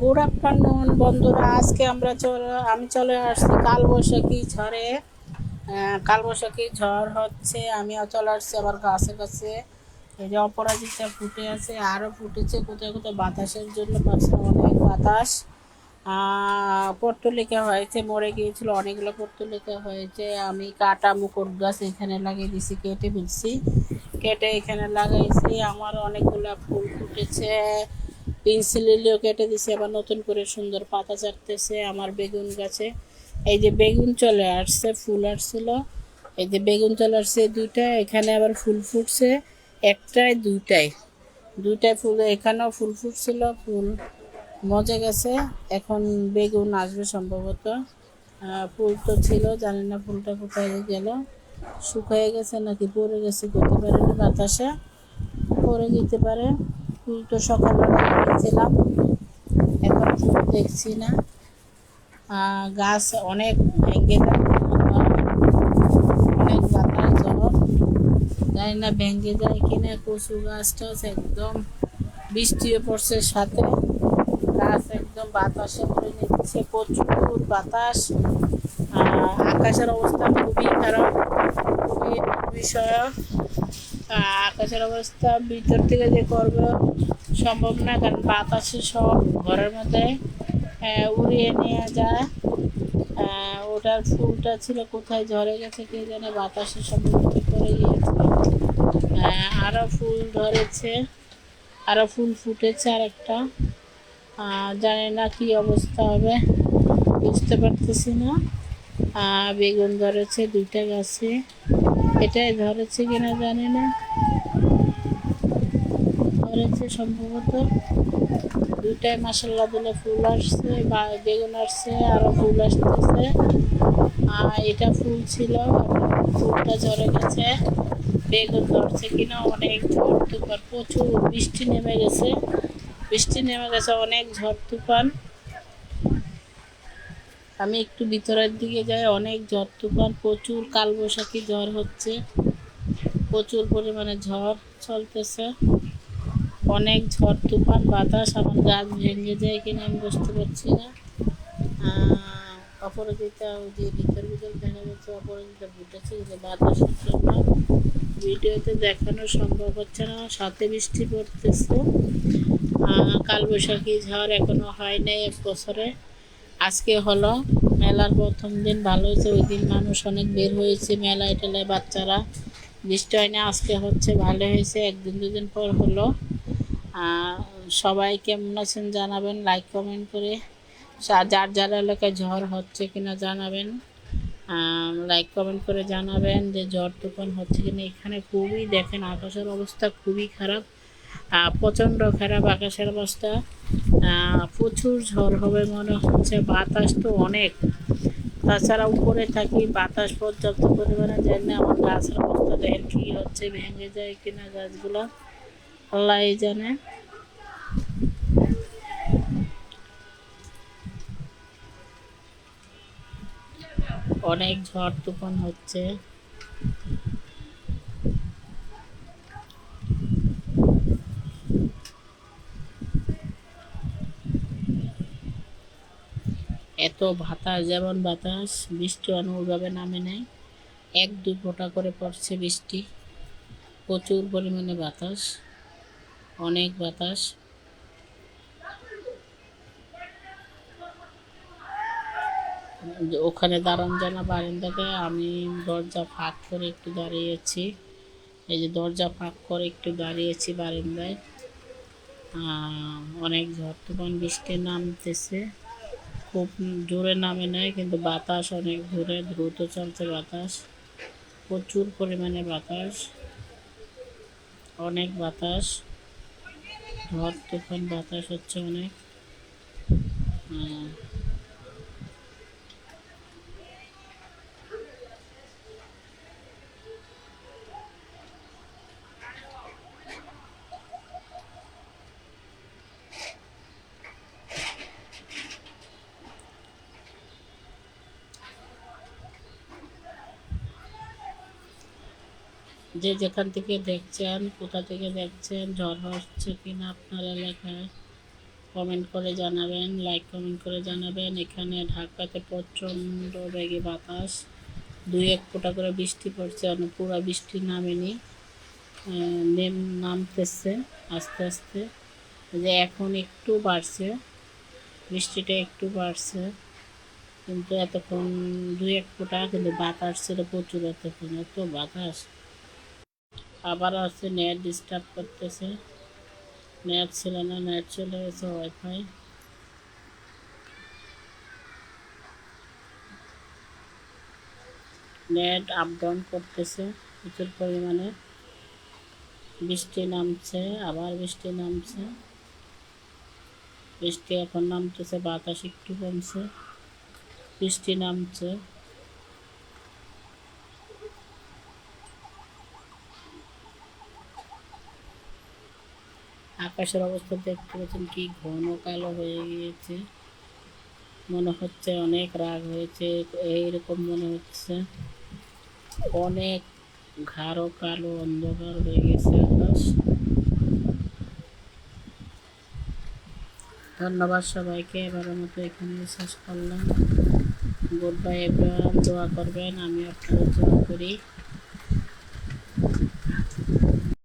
Good afternoon বন্ধুরা, আজকে আমরা চলে আমি চলে আসছি কালবৈশাখী ঝড়ে। কালবৈশাখী ঝড় হচ্ছে, আমিও চলে আসছি আবার গাছে গাছে। এই যে অপরাজিতা ফুটে আছে আরও ফুটেছে, কোথায় কোথায় বাতাসের জন্য পাচ্ছে অনেক বাতাস। পর্তুলিকা হয়েছে, মরে গিয়েছিল, অনেকগুলো পর্তুলিকা হয়েছে। আমি কাটা মুকুট গাছ এখানে লাগিয়ে দিছি, কেটে ফেলছি। কেটে এখানে লাগাইছি, আমার অনেকগুলো ফুল ফুটেছে। পেন্সিল লিলিও কেটে দিছে, আবার নতুন করে সুন্দর পাতা চাটতেছে আমার বেগুন গাছে। এই যে বেগুন চলে আসছে, ফুল আসছিল। এই যে বেগুন চলে আসছে দুইটা, এখানে আবার ফুল ফুটছে একটাই দুইটাই দুইটাই ফুল, এখানেও ফুল ফুটছিল, ফুল মজে গেছে। এখন বেগুন আসবে সম্ভবত। ফুল তো ছিল, জানি না ফুলটা কোথায় গেল। শুকিয়ে গেছে নাকি পড়ে গেছে করতে পারে না বাতাসে। পড়ে যেতে পারে। ফুল তো সকালবেলা দেখেছিলাম এখন ফুল দেখছি না। গাছ অনেক ভেঙে অনেক বাতাস ঝড় জানি না ভেঙে যায় কিনা, কচু গাছটা একদম বৃষ্টিও পড়ছে সাথে। গাছ একদম বাতাসে করে নিচ্ছে, প্রচুর বাতাস। আকাশের অবস্থা খুবই খারাপ, খুবই বিষয় আকাশের অবস্থা ভিতর থেকে যে করবে সম্ভব না, কারণ বাতাসে সব ঘরের মধ্যে উড়িয়ে নিয়ে যায়। ওটার ফুলটা ছিল কোথায় ঝরে গেছে কে জানে, বাতাসে উড়ে পড়ে গিয়েছে। আরও ফুল ধরেছে আরও ফুল ফুটেছে আর একটা জানি না কি অবস্থা হবে, বুঝতে পারতেছি না। বেগুন ধরেছে দুইটা গাছে। এটাই ধরেছে কিনা জানি না। ধরেছে সম্ভবত দুইটাই মাসাল্লা দিলে ফুল আসছে, বা বেগুন আসছে, আরও ফুল আসতেছে। আর এটা ফুল ছিল, ফুলটা ঝরে গেছে। বেগুন ধরছে কিনা অনেক ঝড় তুফান, প্রচুর বৃষ্টি নেমে গেছে। বৃষ্টি নেমে গেছে, অনেক ঝড় তুফান। আমি একটু ভিতরের দিকে যাই, অনেক ঝড় তুফান, প্রচুর কালবৈশাখী ঝড় হচ্ছে। প্রচুর পরিমাণে ঝড় চলতেছে। অনেক ঝড় তুফান, বাতাস, আমার গাছ ভেঙে যায় কিনা আমি বুঝতে পারছি না। অপরাজিতা ওই যে ভিতর ভিতর দেখা যাচ্ছে, অপরাজিতা ফুটেছে যে জন্য ভিডিওতে দেখানো সম্ভব হচ্ছে না, সাথে বৃষ্টি পড়তেছে। কালবৈশাখী ঝড় এখনও হয় নাই এক বছরে। আজকে হলো মেলার প্রথম দিন, ভালো হয়েছে। ওই দিন মানুষ অনেক বের হয়েছে মেলায় টেলায়, বাচ্চারা। বৃষ্টি হয় না আজকে হচ্ছে ভালো হয়েছে। একদিন, দুদিন পর হলো। সবাই কেমন আছেন জানাবেন লাইক কমেন্ট করে। যার যার এলাকায় ঝড় হচ্ছে কিনা জানাবেন। লাইক কমেন্ট করে জানাবেন যে ঝড়, তুফান হচ্ছে কিনা। এখানে খুবই দেখেন, আকাশের অবস্থা খুবই খারাপ। প্রচণ্ড খারাপ আকাশের অবস্থা। প্রচুর ঝড় হবে মনে হচ্ছে, বাতাস তো অনেক। তাছাড়া উপরে থাকি, বাতাস পর্যাপ্ত পরিমাণে যায় না। আমার গাছের অবস্থা দেখেন কি হচ্ছে, ভেঙে যায় কিনা গাছগুলো। আল্লাহ জানে। অনেক ঝড় তুফান হচ্ছে। এত বাতাস যেমন বাতাস, বৃষ্টি অনুভাবে নামে নেয় এক দুই ফোঁটা করে পড়ছে বৃষ্টি। প্রচুর পরিমাণে বাতাস, অনেক বাতাস। ওখানে দাঁড়ান জানা বারান্দাতে আমি দরজা ফাঁক করে একটু দাঁড়িয়েছি। এই যে দরজা ফাঁক করে একটু দাঁড়িয়েছি বারান্দায়। অনেক ঝড় তুফান, বৃষ্টি নামতেছে। খুব জোরে নামে নেয় কিন্তু বাতাস অনেক ঘুরে দ্রুত চলছে বাতাস। প্রচুর পরিমাণে বাতাস, অনেক বাতাস ঝড় তুফান বাতাস হচ্ছে অনেক। যে যেখান থেকে দেখছেন, কোথা থেকে দেখছেন, ঝড় হচ্ছে কিনা আপনার এলাকায় কমেন্ট করে জানাবেন লাইক কমেন্ট করে জানাবেন। এখানে ঢাকাতে প্রচণ্ড বেগে বাতাস দুই এক ফোঁটা করে বৃষ্টি পড়ছে অন্য পুরো বৃষ্টি নামেনি নেম, নামতেছে আস্তে আস্তে। যে এখন একটু বাড়ছে, বৃষ্টিটা একটু বাড়ছে, কিন্তু এতক্ষণ দুই এক ফোঁটা কিন্তু বাতাস ছিল প্রচুর এতক্ষণ, এত বাতাস। আবার আছে নেট ডিস্টার্ব করতেছে। নেট ছিল না, নেট চলে গেছে ওয়াইফাই নেট আপ ডাউন করতেছে প্রচুর পরিমাণে। বৃষ্টি নামছে, আবার বৃষ্টি নামছে। বৃষ্টি এখন নামতেছে, বাতাস একটু কমছে। বৃষ্টি নামছে। আকাশের অবস্থা দেখতে পাচ্ছেন কি ঘন কালো হয়ে গিয়েছে। মনে হচ্ছে অনেক রাগ হয়েছে, এইরকম মনে হচ্ছে। অনেক ঘাড়ো কালো অন্ধকার হয়ে গেছে আকাশ। ধন্যবাদ সবাইকে, এবারের মতো এখানে শেষ করলাম। গুড বাই এভরিওয়ান দোয়া করবেন, আমি আপনাদের দোয়া করি।